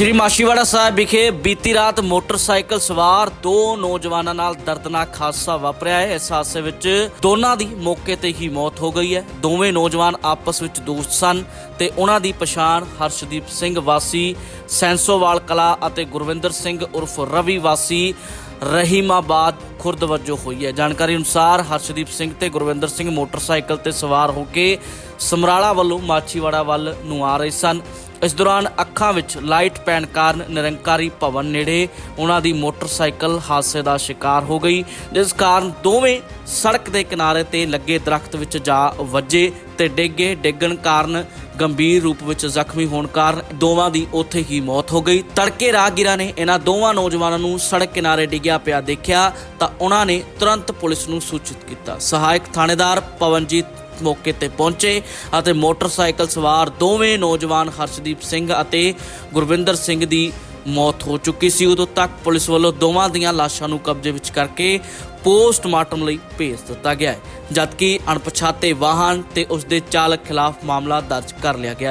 ਸ਼੍ਰੀ ਮਾਸ਼ੀਵਾੜਾ ਸਾਹਿਬ ਵਿਖੇ ਬੀਤੀ ਰਾਤ ਮੋਟਰਸਾਈਕਲ ਸਵਾਰ ਦੋ ਨੌਜਵਾਨਾਂ ਨਾਲ ਦਰਦਨਾਕ ਹਾਦਸਾ ਵਾਪਰਿਆ ਹੈ। ਇਸ ਹਾਦਸੇ ਵਿੱਚ ਦੋਨਾਂ ਦੀ ਮੌਕੇ ਤੇ ਹੀ ਮੌਤ ਹੋ ਗਈ ਹੈ। ਦੋਵੇਂ ਨੌਜਵਾਨ ਆਪਸ ਵਿੱਚ ਦੋਸਤ ਸਨ ਤੇ ਉਹਨਾਂ ਦੀ ਪਛਾਣ ਹਰਸ਼ਦੀਪ ਸਿੰਘ ਵਾਸੀ, ਸੈਂਸੋਵਾਲ ਕਲਾ ਅਤੇ ਗੁਰਵਿੰਦਰ ਸਿੰਘ ਉਰਫ ਰਵੀ ਵਾਸੀ ਰਹੀਮਾਬਾਦ ਖੁਰਦ ਵਜੋਂ ਹੋਈ ਹੈ। ਜਾਣਕਾਰੀ ਅਨੁਸਾਰ ਹਰਸ਼ਦੀਪ ਸਿੰਘ ਤੇ ਗੁਰਵਿੰਦਰ ਸਿੰਘ ਮੋਟਰਸਾਈਕਲ ਤੇ ਸਵਾਰ ਹੋ ਕੇ ਸਮਰਾਲਾ ਵੱਲੋਂ ਮਾਛੀਵਾੜਾ ਵੱਲ ਨੂੰ ਆ ਰਹੇ ਸਨ। ਇਸ ਦੌਰਾਨ ਅੱਖਾਂ ਵਿੱਚ ਲਾਈਟ ਪੈਣ ਕਾਰਨ ਨਿਰੰਕਾਰੀ ਭਵਨ ਨੇੜੇ ਉਹਨਾਂ ਦੀ ਮੋਟਰਸਾਈਕਲ ਹਾਦਸੇ ਦਾ ਸ਼ਿਕਾਰ ਹੋ ਗਈ, ਜਿਸ ਕਾਰਨ ਦੋਵੇਂ ਸੜਕ ਦੇ ਕਿਨਾਰੇ ਤੇ ਲੱਗੇ ਦਰਖਤ ਵਿੱਚ ਜਾ ਵੱਜੇ ਤੇ ਡਿੱਗੇ। ਡਿੱਗਣ ਕਾਰਨ ਗੰਭੀਰ ਰੂਪ ਵਿੱਚ ਜ਼ਖਮੀ ਹੋਣ ਕਾਰਨ ਦੋਵਾਂ ਦੀ ਉੱਥੇ ਹੀ ਮੌਤ ਹੋ ਗਈ। ਤੜਕੇ ਰਾਹਗੀਰਾਂ ਨੇ ਇਹਨਾਂ ਦੋਵਾਂ ਨੌਜਵਾਨਾਂ ਨੂੰ ਸੜਕ ਕਿਨਾਰੇ ਡਿੱਗਿਆ ਪਿਆ ਦੇਖਿਆ ਤਾਂ ਉਹਨਾਂ ਨੇ ਤੁਰੰਤ ਪੁਲਿਸ ਨੂੰ ਸੂਚਿਤ ਕੀਤਾ। ਸਹਾਇਕ ਥਾਣੇਦਾਰ ਪਵਨਜੀਤ ਮੌਕੇ ਤੇ ਪਹੁੰਚੇ ਅਤੇ ਮੋਟਰਸਾਈਕਲ ਸਵਾਰ ਦੋਵੇਂ ਨੌਜਵਾਨ ਹਰਸ਼ਦੀਪ ਸਿੰਘ ਅਤੇ ਗੁਰਵਿੰਦਰ ਸਿੰਘ ਦੀ ਮੌਤ ਹੋ ਚੁੱਕੀ ਸੀ। ਉਦੋਂ ਤੱਕ ਪੁਲਿਸ ਵੱਲੋਂ ਦੋਵਾਂ ਦੀਆਂ ਲਾਸ਼ਾਂ ਨੂੰ ਕਬਜ਼ੇ ਵਿੱਚ ਕਰਕੇ ਪੋਸਟਮਾਰਟਮ ਲਈ ਭੇਜ ਦਿੱਤਾ ਗਿਆ ਹੈ, ਜਦਕਿ ਅਣਪਛਾਤੇ ਵਾਹਨ ਤੇ ਉਸ ਦੇ ਚਾਲਕ ਖਿਲਾਫ ਮਾਮਲਾ ਦਰਜ ਕਰ ਲਿਆ ਗਿਆ ਹੈ।